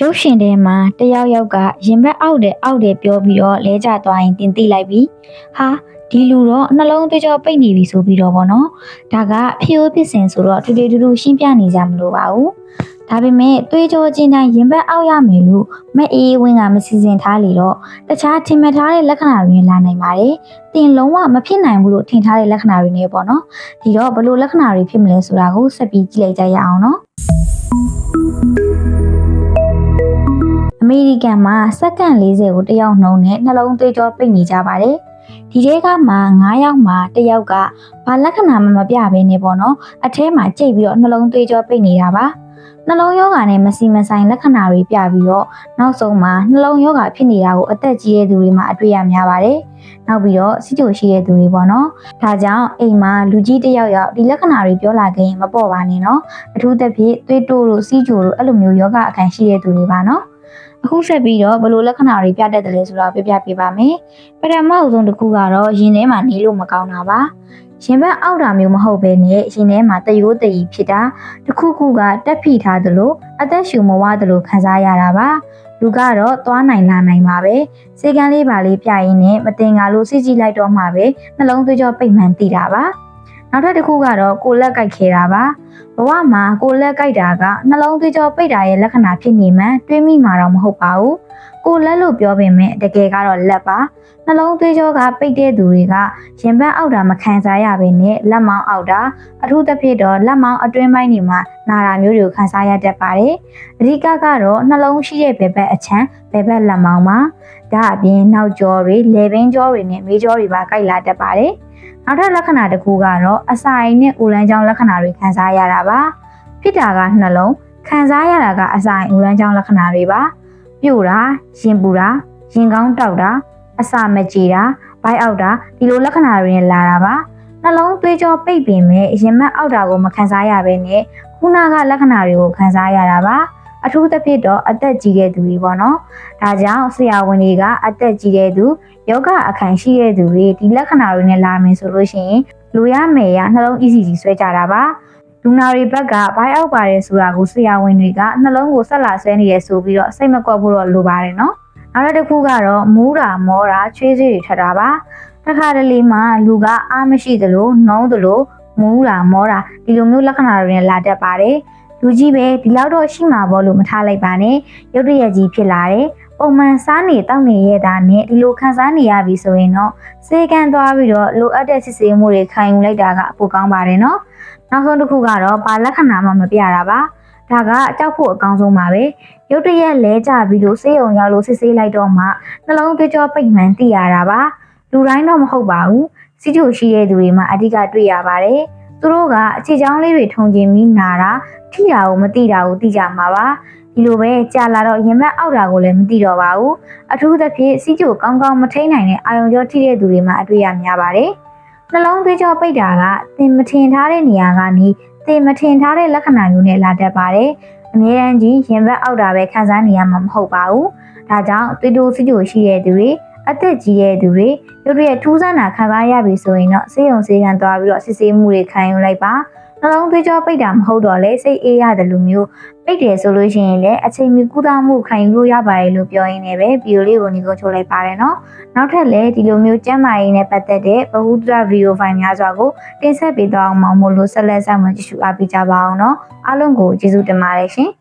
ရုပ်ရှင်ထဲမှာတယောက်ယောက်ကရင်ဘတ်အောက်တယ်အောက်တယ်ပြောပြီးတော့လဲကျသွားရင်တင်သိလိုက်ပြီဟာဒီလူတော့နှလုံးသွေးကြောပိတ်နေပြီဆိုပြီးတော့ဗောနော်ဒါကဖြိုးဖြစ်စဉ်ဆိုတော့တူတူတူတူရှင်းပြနေကြမလို့ပါဘူးဒါပေမဲ့သွေးကြောကျင်းတိုင်းရင်ဘတ်အောက်ရမယ်လို့မအေးဝင်းကမစီစဉ်ထားလေတော့တခြားထင်မှတ်ထားတဲ့လက္ခဏာတွေလာနိုင်ပါတယ်တင်လုံးဝမဖြစ်နိုင်ဘူးလို့ထင်ထားတဲ့လက္ခဏာတွေနေပေါ့နော်ဒီတော့ဘလို့လက္ခဏာတွေဖြစ်မလဲဆိုတာကိုဆက်ပြီးကြည့်လိုက်ကြရအောင်နော် အမေရိကန်မှာစက္ကန့်40ကိုတစ်ယောက်နှုံးနဲ့နှလုံးသွေးကြောပိတ်နေကြပါတယ်။ဒီထဲကမှ9ယောက်မှာတစ်ယောက်ကဘာလက္ခဏာမှမပြဘဲနေပေါ့နော်။အထဲမှာကြိတ်ပြီးတော့နှလုံးသွေးကြောပိတ်နေတာပါ။နှလုံးယောဂါနဲ့မစီမဆိုင်လက္ခဏာတွေပြပြီးတော့နောက်ဆုံးမှာနှလုံးယောဂါဖြစ်နေတာကိုအသက်ကြီးတဲ့သူတွေမှာအတွေ့ရများပါတယ်။နောက်ပြီးတော့စီချိုရှိတဲ့သူတွေပေါ့နော်။ဒါကြောင့်အိမ်မှာလူကြီးတစ်ယောက်ယောက်ဒီလက္ခဏာတွေပြောလာခဲ့ရင်မပေါ့ပါနဲ့နော်။အထူးသဖြင့်သွေးတိုးတို့စီချိုတို့အဲ့လိုမျိုးယောဂအခံရှိတဲ့သူတွေပါနော်။ အခုဆက်ပြီးတော့ဘယ်လိုလက္ခဏာတွေပြတတ်တယ်လဲဆိုတာကိုပြပြပေးပါမယ်။ပထမအဆုံးတစ်ခုကတော့ရင်ထဲမှာနေလို့မကောင်းတာပါ။ရင်ဘတ်အောက်တာမျိုးမဟုတ်ဘဲနဲ့ရင်ထဲမှာတရိုးတရီဖြစ်တာတစ်ခုခုကတက်ဖိထားသလိုအသက်ရှူမဝသလိုခံစားရတာပါ။လူကတော့သွားနိုင်လာနိုင်ပါပဲ။စေကန်းလေးပါလေးပြရင်းနဲ့မတင်ကားလို့စစ်ကြည့်လိုက်တော့မှပဲနှလုံးသွေးကြောပိတ်မှန်သိတာပါ။ နောက်ထပ်တစ်ခုကတော့ကိုယ်လက်ကိုက်ခဲတာပါ။ဘဝမှာကိုယ်လက်ကြိုက်တာကနှလုံးသွေးကြောပိတ်တာရဲ့လက္ခဏာဖြစ်နေမှန်တွေးမိမှာတော့မဟုတ်ပါဘူး။ကိုယ်လက်လို့ပြောပေမဲ့တကယ်ကတော့လက်ပါ။နှလုံးသွေးကြောကပိတ်တဲ့သူတွေကရင်ဘတ်အောက်တာမခံစားရဘဲနဲ့လက်မောင်းအောက်တာအထူးသဖြင့်တော့လက်မောင်းအတွင်းပိုင်းတွေမှာနာတာမျိုးတွေကိုခံစားရတတ်ပါတယ်။အဓိကကတော့နှလုံးရှိတဲ့ဘယ်ဘက်အချမ်းဘယ်ဘက်လက်မောင်းပါ။ ဒါအပြင်နောက်ကျောတွေလေဘင်းကျောတွေနဲ့မေးကျောတွေပါကြိုက်လာတတ်ပါတယ်။နောက်ထပ်လက္ခဏာတစ်ခုကတော့အစာအိမ်နဲ့ဦးလန်းချောင်းလက္ခဏာတွေခံစားရတာပါဖြစ်တာကနှလုံးခံစားရတာကအစာအိမ်ဦးလန်းချောင်းလက္ခဏာတွေပါပြို့တာရင်ပူတာရင်ကောင်းတောက်တာအစာမကြေတာဘိုက်အောက်တာဒီလိုလက္ခဏာတွေနဲ့လာတာပါနှလုံးသွေးကြောပိတ်ပင်မဲ့ရင်မက်အောက်တာကိုမခံစားရဘဲနဲ့ခုနကလက္ခဏာတွေကိုခံစားရတာပါ အထူးသဖြင့်တော့အသက်ကြီးတဲ့သူတွေပေါ့နော်ဒါကြောင့်ဆရာဝန်တွေကအသက်ကြီးတဲ့သူယောဂအခံရှိတဲ့သူတွေဒီလက္ခဏာတွေနဲ့လာမယ်ဆိုလို့ရှိရင်လူရမယ်ရနှလုံး ECG ဆွဲကြတာပါလူနာတွေဘက်ကဘိုင်းအောက်ပါတယ်ဆိုတာကိုဆရာဝန်တွေကနှလုံးကိုဆက်လာဆွဲနေရဆိုပြီးတော့စိတ်မကွက်ဖို့တော့လိုပါတယ်နော်နောက်တစ်ခုကတော့မူးတာမောတာချွေးစေးတွေထပ်တာပါတစ်ခါတလေမှလူကအားမရှိသလိုနှုံးသလိုမူးတာမောတာဒီလိုမျိုးလက္ခဏာတွေနဲ့လာတတ်ပါတယ် လူကြီးပဲဒီလောက်တော့ရှိမှာပေါ့လို့မထားလိုက်ပါနဲ့ရုတ်တရက်ကြီးဖြစ်လာတယ်ပုံမှန်စားနေတောက်နေရတာနဲ့ဒီလိုခံစားနေရပြီဆိုရင်တော့စေကန်းသွားပြီးတော့လိုအပ်တဲ့စစ်ဆေးမှုတွေခံယူလိုက်တာကပိုကောင်းပါတယ်နော်နောက်ဆုံးတစ်ခုကတော့ဘာလက္ခဏာမှမပြတာပါဒါကကြောက်ဖို့အကောင်းဆုံးပါပဲရုတ်တရက်လဲကြပြီးလို့စေးုံရောက်လို့စစ်ဆေးလိုက်တော့မှနှလုံးသွေးကြောပိတ်မှန်သိရတာပါလူတိုင်းတော့မဟုတ်ပါဘူးစီချိုရှိတဲ့သူတွေမှာအဓိကတွေ့ရပါတယ် သူတို့ကအခြေချောင်းလေးတွေထုံကျင်ပြီးနာတာထိတာကိုမသိတာကိုသိကြမှာပါဒီလိုပဲကြာလာတော့ရင်မက်အောက်တာကိုလည်းမသိတော့ပါဘူးအထူးသဖြင့်စီးချိုကောင်းကောင်းမထိန်နိုင်တဲ့အာယုံကြောထိတဲ့သူတွေမှာအတွေ့ရများပါတယ်နှလုံးသွေးကြောပိတ်တာကသင်မထင်ထားတဲ့နေရာကနေသင်မထင်ထားတဲ့လက္ခဏာမျိုးနဲ့လာတတ်ပါတယ်အမြဲတမ်းကြီးရင်ဘတ်အောက်တာပဲခံစားနေရမှာမဟုတ်ပါဘူးဒါကြောင့်သွေးတိုးစီးချိုရှိတဲ့သူတွေ အသက်ကြီးတဲ့သူတွေရုပ်ရည်ထူးဆန်းတာခံစားရပြီဆိုရင်တော့စေယုံစေကန်သွားပြီးတော့စစ်ဆေးမှုတွေခံယူလိုက်ပါနှလုံးသွေးကြောပိတ်တာမဟုတ်တော့လေစိတ်အေးရတယ်လို့မျိုးပိတ်တယ်ဆိုလို့ရှိရင်လည်းအချိန်မီကုသမှုခံယူလို့ရပါတယ်လို့ပြောရင်းနဲ့ပဲဗီဒီယိုလေးကိုညီကိုချိုးလိုက်ပါတယ်နော်။နောက်ထပ်လည်းဒီလိုမျိုးကျမ်းမာရေးနဲ့ပတ်သက်တဲ့ဗဟုသုတဗီဒီယိုဖိုင်များစွာကိုတင်ဆက်ပေးသွားအောင်မို့လို့ဆက်လက်ဆက်မကြည့်ရှုအားပေးကြပါအောင်နော်။အားလုံးကိုကျေးဇူးတင်ပါတယ်ရှင်။